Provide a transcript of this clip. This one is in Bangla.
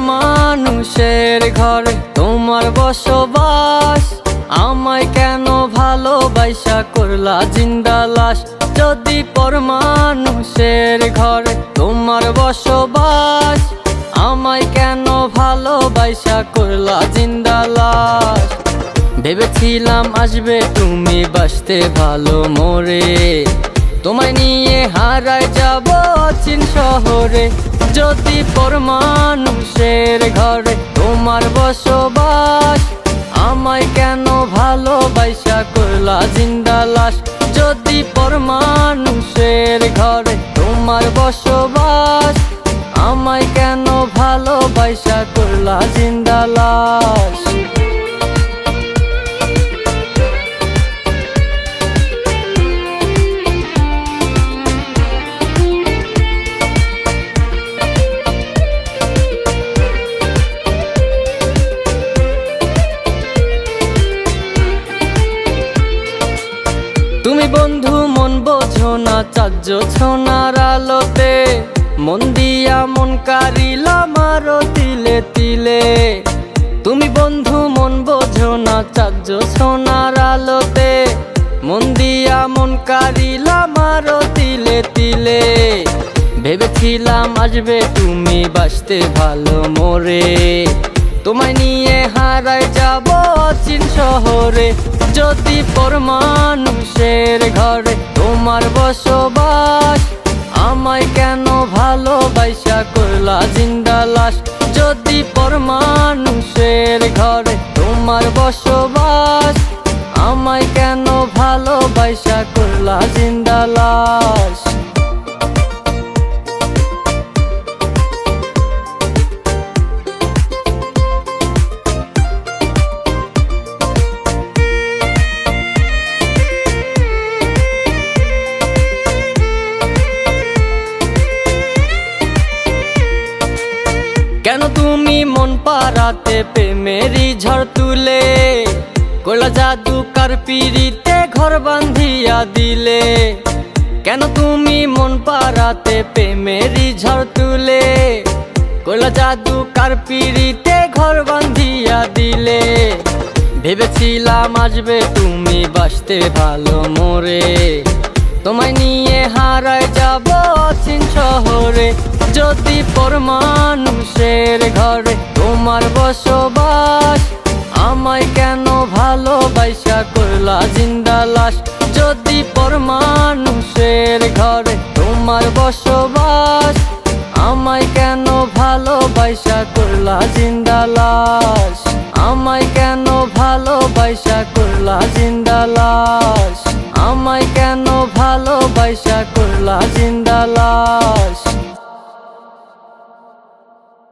মানুষের ঘরে তোমার বসবাস। আমায় কেন ভালোবাসা করলা জিন্দা লাশ? যদি পর মানুষের ঘরে তোমার বসবাস, আমায় কেন ভালোবাসা করলা জিন্দা লাশ? ভেবেছিলাম আসবে তুমি বাসতে ভালো মোরে। তোমায় নিয়ে হারায় যাব চিন শহরে। যদি পর মানুষের ঘরে তোমার বসবাস, আমায় কেন ভালোবাসা করলা জিন্দা লাশ? যদি পর মানুষের ঘরে তোমার বসবাস, আমায় কেন ভালোবাসা করলা জিন্দা লাশ? তুমি বন্ধু, মন বোঝো না চাজ্য সোনার আলোতে মন দিয়া মন কারিলাম আরও তিলে তিলে। তুমি বন্ধু, মন বোঝো না চাজ্য সোনার আলোতে মন দিয়া মন কারিলাম আরও তিলে তিলে। ভেবেছিলাম আসবে তুমি বাসতে ভালো মোরে। তোমায় নিয়ে হারায় যাব চীন শহরে। যদি পর মানুষের ঘরে তোমার বসবাস, আমায় কেন ভালোবাসা করলা জিন্দা লাশ? যদি পর মানুষের ঘরে তোমার বসবাস, আমায় কেন ভালোবাসা করলা জিন্দা তুমি মন পারাতে প্রেমেরই ঝড় তুলে কইলা জাদু কার পিড়িতে ঘর বান্ধিয়া দিলে। কেন তুমি মন পারাতে প্রেমেরই ঝড় তুলে কইলা জাদু কার পিড়িতে ঘর বান্ধিয়া দিলে? ভেবেছিলাম আসবে তুমি বাসতে ভালো মোরে, তোমায় নিয়ে হারায় যাব চীন শহরে। যদি পর মানুষের ঘরে তোমার বসবাস, আমায় কেন ভালোবাসা করলা জিন্দা লাশ? যদি পর মানুষের ঘরে তোমার বসবাস, আমায় কেন ভালোবাসা করলা জিন্দা লাশ? আমায় কেন ভালোবাসা করলা জিন্দা লাশ? আমায় কেন ভালোবাসা করলা জিন্দা